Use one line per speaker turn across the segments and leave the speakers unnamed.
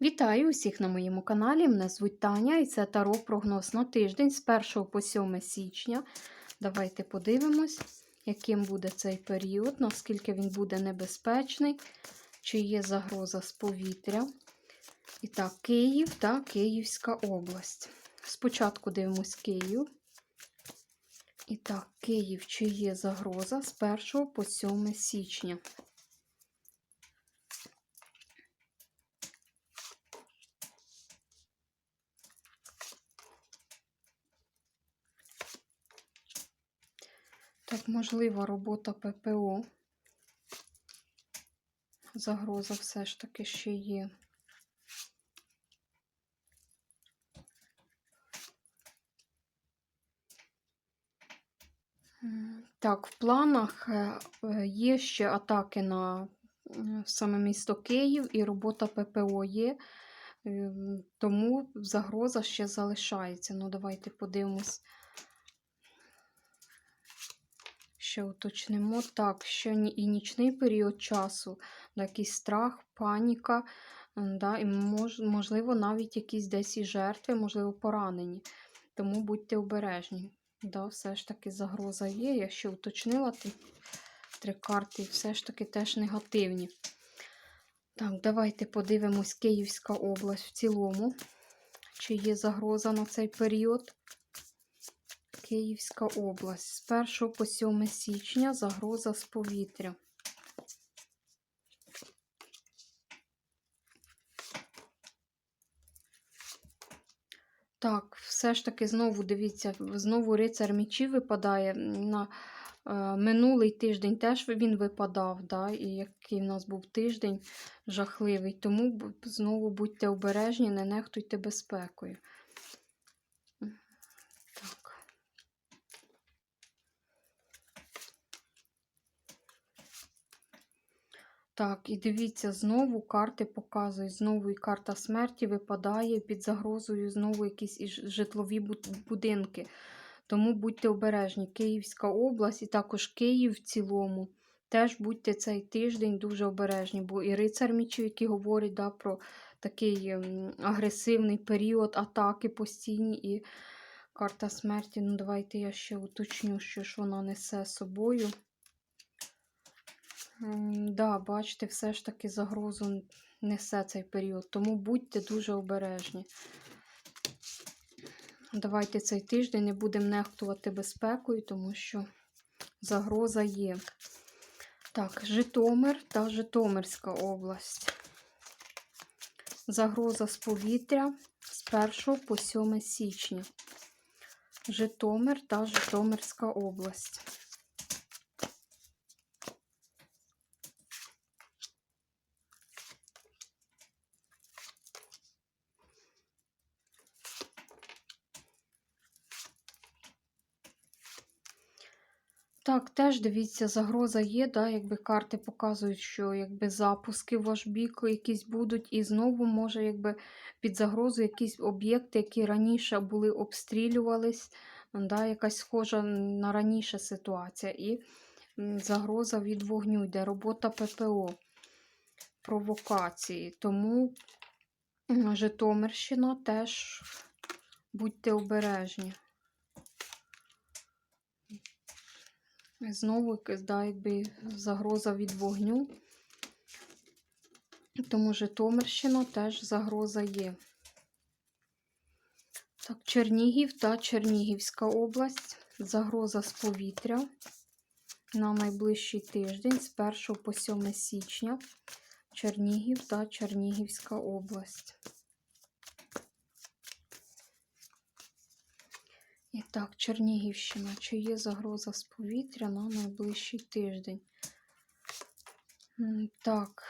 Вітаю усіх на моєму каналі. Мене звуть Таня і це Таро прогноз на тиждень з 1 по 7 січня. Давайте подивимось, яким буде цей період, наскільки він буде небезпечний, чи є загроза з повітря. І так, Київ та Київська область. Спочатку дивимось Київ. І так, Київ, чи є загроза з 1 по 7 січня. Так, можлива робота ППО. Загроза все ж таки ще є. Так, в планах е, е, є ще атаки на саме місто Київ і робота ППО є, ем, тому загроза ще залишається. Ну, давайте подивимось. Ще уточнимо. Так, ще і нічний період часу, якийсь страх, паніка, да, і мож, можливо, навіть якісь десь і жертви, можливо, поранені. Тому будьте обережні. Да, все ж таки загроза є. Я ще уточнила три карти, все ж таки теж негативні. Так, давайте подивимось Київська область в цілому. Чи є загроза на цей період? Київська область. З 1 по 7 січня загроза з повітря. Так, все ж таки, знову дивіться, знову рицар мечів випадає. На е, минулий тиждень теж він випадав, да, і який в нас був тиждень жахливий. Тому знову будьте обережні, не нехтуйте безпекою. Так, і дивіться, знову карти показують, знову і карта смерті випадає під загрозою, знову якісь житлові будинки. Тому будьте обережні. Київська область і також Київ в цілому. Теж будьте цей тиждень дуже обережні, бо і рицар мічів, які говорять да, про такий ем, агресивний період атаки постійні, і карта смерті. Ну, давайте я ще уточню, що ж вона несе з собою. Да, бачите, все ж таки загрозу несе цей період, тому будьте дуже обережні. Давайте цей тиждень не будемо нехтувати безпекою, тому що загроза є. Так, Житомир та Житомирська область. Загроза з повітря з 1 по 7 січня. Житомир та Житомирська область. Так, теж дивіться, загроза є, да, якби карти показують, що якби запуски в ваш бік якісь будуть, і знову може якби під загрозою якісь об'єкти, які раніше були обстрілювались, да, якась схожа на раніше ситуація. І загроза від вогню йде, робота ППО, провокації. Тому Житомирщина теж будьте обережні. Знову да, якби загроза від вогню. Тому Житомирщина теж загроза є. Так, Чернігів та Чернігівська область. Загроза з повітря на найближчий тиждень з 1 по 7 січня. Чернігів та Чернігівська область. І так, Чернігівщина. Чи є загроза з повітря на найближчий тиждень? Так,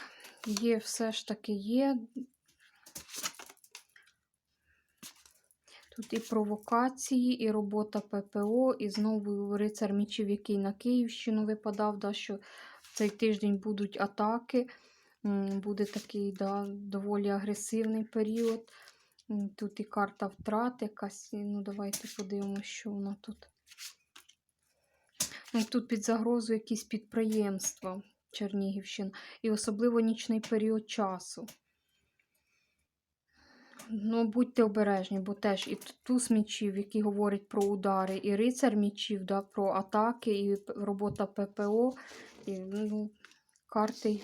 є, все ж таки є. Тут і провокації, і робота ППО, і знову рицар мічів, який на Київщину випадав, да, що цей тиждень будуть атаки. Буде такий да, доволі агресивний період. Тут і карта втрат якась. Ну, давайте подивимося, що вона тут. Ну, Тут під загрозою якісь підприємства Чернігівщина. І особливо нічний період часу. Ну, будьте обережні, бо теж і туз мічів, який говорить про удари, і рицар мічів, да, про атаки, і робота ППО, і ну, карти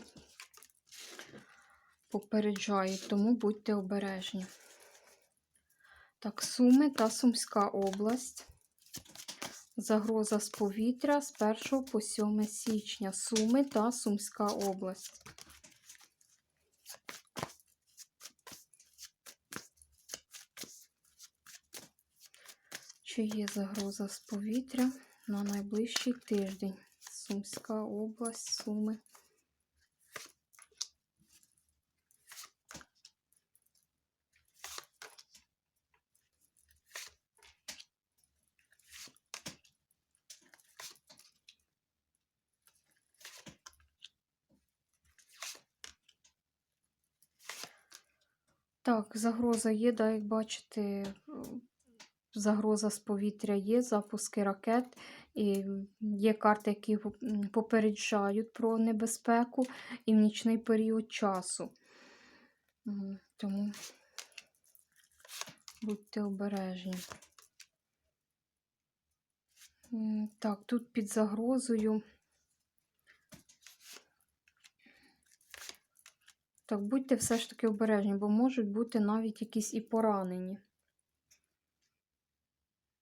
попереджають, тому будьте обережні. Так, Суми та Сумська область. Загроза з повітря з 1 по 7 січня. Суми та Сумська область. Чи є загроза з повітря на найближчий тиждень? Сумська область, Суми. Так, загроза є, да, як бачите, загроза з повітря є, запуски ракет, і є карти, які попереджають про небезпеку і в нічний період часу. Тому будьте обережні. Так, тут під загрозою. Так, будьте все ж таки обережні, бо можуть бути навіть якісь і поранені.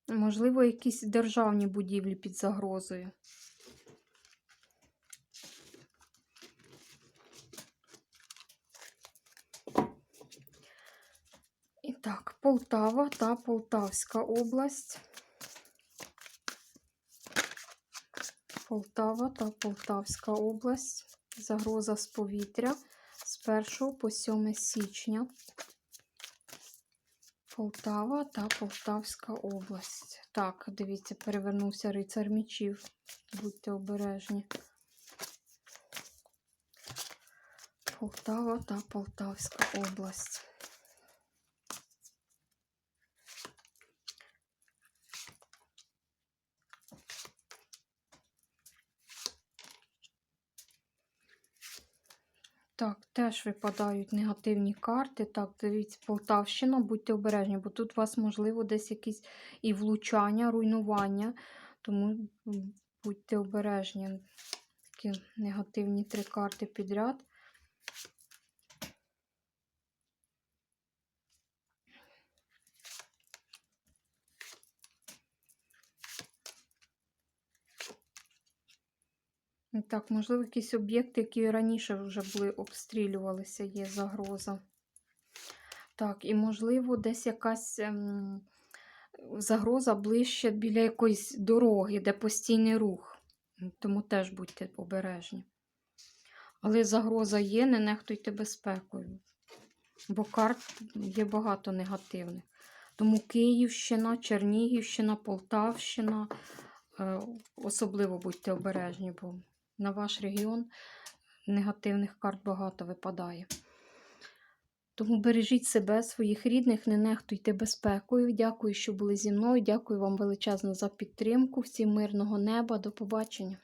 Можливо, якісь державні будівлі під загрозою. І так, Полтава та Полтавська область. Полтава та Полтавська область. Загроза з повітря з 1 по 7 січня. Полтава та Полтавська область. Так, дивіться, перевернувся рицар мічів. Будьте обережні. Полтава та Полтавська область. Так, теж випадають негативні карти. Так, дивіться, Полтавщина, будьте обережні, бо тут у вас, можливо, десь якісь і влучання, руйнування. Тому будьте обережні. Такі негативні три карти підряд. Так, можливо, якісь об'єкти, які раніше вже були обстрілювалися, є загроза. Так, і можливо, десь якась ем, загроза ближче біля якоїсь дороги, де постійний рух. Тому теж будьте обережні. Але загроза є, не нехтуйте безпекою. Бо карт є багато негативних. Тому Київщина, Чернігівщина, Полтавщина. е, Особливо будьте обережні, бо на ваш регіон негативних карт багато випадає. Тому бережіть себе, своїх рідних, не нехтуйте безпекою. Дякую, що були зі мною. Дякую вам величезно за підтримку. Всім мирного неба. До побачення.